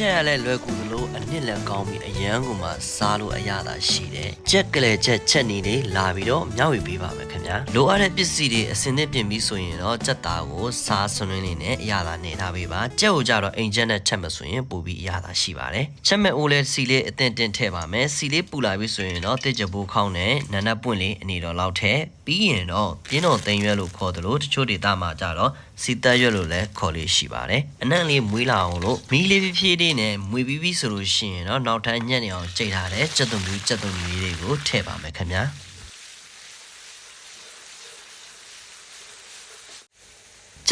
ချက်ကလည်းလွယ်ကူသလိုအနစ်လည်းကောင်းပြီးအရန်ကိုမှစားလို့အရသာရှိတယ်ကြက်ကလေးချက်ချက်နေလေးလာပြီးတော့မျှဝေပေးပါမယ်ခင် ဗျာလိုအပ်တဲ့ပစ္စည်းတွေအစင်းသစ်ပြင်ပြီးဆိုရင်တော့ကြက်သားကိုစားဆွန်းလေးနဲ့အရသာနေထားပေးပါကြက်ကိုကြတော့အိမ်ချက်နဲ့ချက်မဆိုရင်ပိုပြီးအရသာရှိပါတယ်ချက်မဲ့အိုးလေးစီလေးအသင့်တင်ထည့်ပါမယ်စီလေးပူလာပြီဆိုရင်တော့တစ်ကြပိုးခေါင်းနဲ့နန်းနပ်ပွင့်လေးအနေတော်လောက်ထည့်ပြီးရင်တော့ပြင်းတော်သိမ်းရွက်လို့ခေါ်တယ်လို့တချို့ဒေသမှာကြတော့စီတက်ရွက်လို့လည်းခေါ်လေးရှိပါတယ်အနံ့လေးမွေးလာအောင်လို့မီးလေးဖြည်းဖြည်းလေးနဲ့မွေပြီးပြီဆိုလို့ရှိရင်တော့နောက်ထပ်ညက်နေအောင်ကြိတ်ထားတဲ့ကြက်သွန်မျိုးကြက်သွန်မျိုးလေးတွေကိုထည့်ပါမယ်ခင်ဗျာ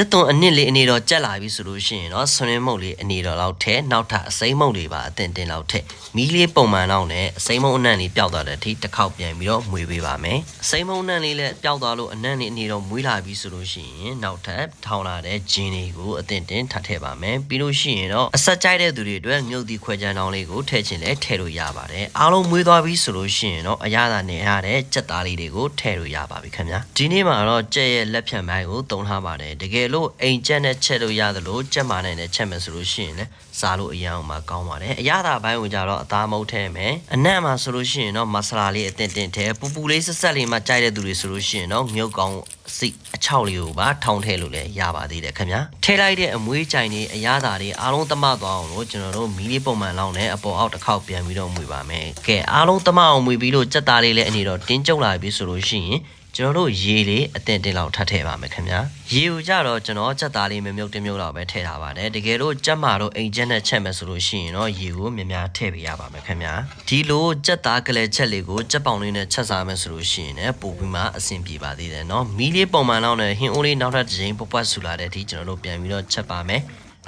ကျက်သွန်အနစ်လေးအနေတော်ကြက်လာပြီဆိုလို့ရှိရင်တော့ဆွရင်းမုတ်လေးအနေတော်လောက်ထဲနောက်ထပ်အစိမ့်မုတ်လေးပါအတင်တင်လောက်ထဲမီးလေးပုံမှန်လောက်နဲ့အစိမ့်မုတ်အနံ့လေးပျောက်သွားတဲ့အထိတစ်ခေါက်ပြန်ပြီးတော့မွေပေးပါမယ်အစိမ့်မုတ်အနံ့လေးလည်းပျောက်သွားလို့အနံ့လေးအနေတော်မွေးလာပြီဆိုလို့ရှိရင်နောက်ထပ်ထောင်းလာတဲ့ဂျင်းလေးကိုအတင်တင်ထပ်ထည့်ပါမယ်ပြီးလို့ရှိရင်တော့အဆက်ကြိုက်တဲ့သူတွေအတွက်မြုပ်သီးခွဲချမ်းတောင်းလေးကိုထည့်ချင်လဲထည့်လို့ရပါတယ်အားလုံးမွေးသွားပြီဆိုလို့ရှိရင်တော့အရသာနေရတဲ့ကြက်သားလေးတွေကိုထည့်လို့ရပါပြီခင်ဗျာဒီနေ့မှာတော့ကြက်ရဲ့လက်ဖြတ်ပိုင်းကိုတုံထားပါတယ်တကယ်လို့အိမ်ကြက်နဲ့ချက်လို့ရသလိုကြက်မာနဲ့လည်းချက်မယ်ဆိုလို့ရှိရင်လည်းစားလို့အရန်အောင်မှာကောင်းပါတယ်အရသာပိုင်းကိုကြတော့အသားမုတ်ထဲမယ်အနံ့မှာဆိုလို့ရှိရင်တော့မဆလာလေးအတင်တင်ထဲပူပူလေးဆက်ဆက်လေးမှကြိုက်တဲ့သူတွေဆိုလို့ရှိရင်တော့မြုပ်ကောင်းစိတ်အချောက်လေးကိုပါထောင်းထည့်လို့လည်းရပါသေးတယ်ခင်ဗျာထည့်လိုက်တဲ့အမွေးကြိုင်တွေအရသာတွေအားလုံးသမသွားအောင်လို့ကျွန်တော်တို့မီးလေးပုံမှန်လောက်နဲ့အပေါ်အောက်တစ်ခေါက်ပြန်ပြီးတော့မွေပါမယ်ကဲအားလုံးသမအောင်မွေပြီးလို့စက်သားလေးလည်းအနေတော့တင်းကျုပ်လာပြီဆိုလို့ရှိရင်ကျွန်တော်တို့ရေလေးအတင်တင်လောက်ထပ်ထည့်ပါမယ်ခင်ဗျာရေကိုကြတော့ကျွန်တော်စက်သားလေးမြုပ်မြုပ်တင်းမြုပ်လောက်ပဲထည့်ထားပါတယ်တကယ်လို့ကြက်မာတော့အိမ်ချက်နဲ့ချက်မယ်ဆိုလို့ရှိရင်တော့ရေကိုများများထည့်ပေးရပါမယ်ခင်ဗျာဒီလိုကြက်သားကလေးချက်လေးကိုကြက်ပေါင်လေးနဲ့ချက်စားမယ်ဆိုလို့ရှိရင်လည်းပိုပြီးမှအဆင်ပြေပါသေးတယ်เนาะမီးလေးပုံမှန်လောက်နဲ့ဟင်းအိုးလေးနောက်ထပ်တစ်ချိန်ပွက်ပွက်ဆူလာတဲ့အထိကျွန်တော်တို့ပြန်ပြီးတော့ချက်ပါမယ်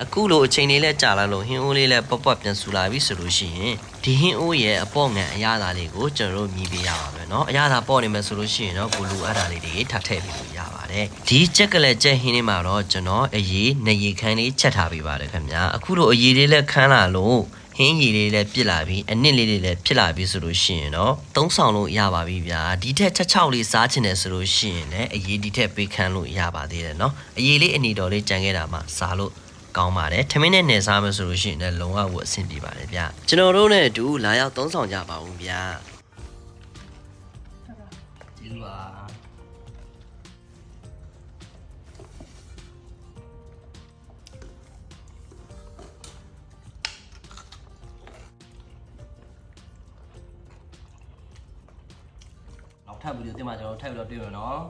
အခုလိုအချိန်လေးနဲ့ကြာလာလို့ဟင်းအိုးလေးလည်းပွက်ပွက်ပြန်ဆူလာပြီဆိုလို့ရှိရင်ဒီဟင်းအိုးရဲ့အပေါ့ငံအရသာလေးကိုကျွန်တော်တို့မြည်ပေးရပါမယ်เนาะအရသာပေါ့နေမယ်ဆိုလို့ရှိရင်တော့ကိုလူအပ်တာလေးတွေထပ်ထည့်ပေးလို့ရပါတယ်ဒီချက်ကလေးချက်ဟင်းလေးမှာတော့ကျွန်တော်အရေးနေရီခန်းလေးချက်ထားပေးပါတယ်ခင်ဗျာအခုလိုအရေးလေးလည်းခန်းလာလို့ဟင်းရည်လေးလည်းပြစ်လာပြီးအနစ်လေးတွေလည်းဖြစ်လာပြီဆိုလို့ရှိရင်တော့သုံးဆောင်လို့ရပါပြီဗျာဒီထက်ချက်ချောက်လေးစားချင်တယ်ဆိုလို့ရှိရင်လည်းအရေးဒီထက်ပေးခန်းလို့ရပါသေးတယ်เนาะအရေးလေးအနေတော်လေးကြံခဲ့တာမှစားလို့ ကောင်းပါတယ်ထမင်းနဲ့နယ်စားမယ်ဆိုလို့ရှိရင်လည်းလုံအောင်အဆင်ပြေပါတယ်ဗျကျွန်တော်တို့နဲ့အတူလာရောက်သုံးဆောင်ကြပါဦးဗျာကျေးဇူးပါနောက်ထပ်ဗီဒီယိုတင်မှာကျွန်တော်ထပ်ပြီးတော့တွေ့ရနော်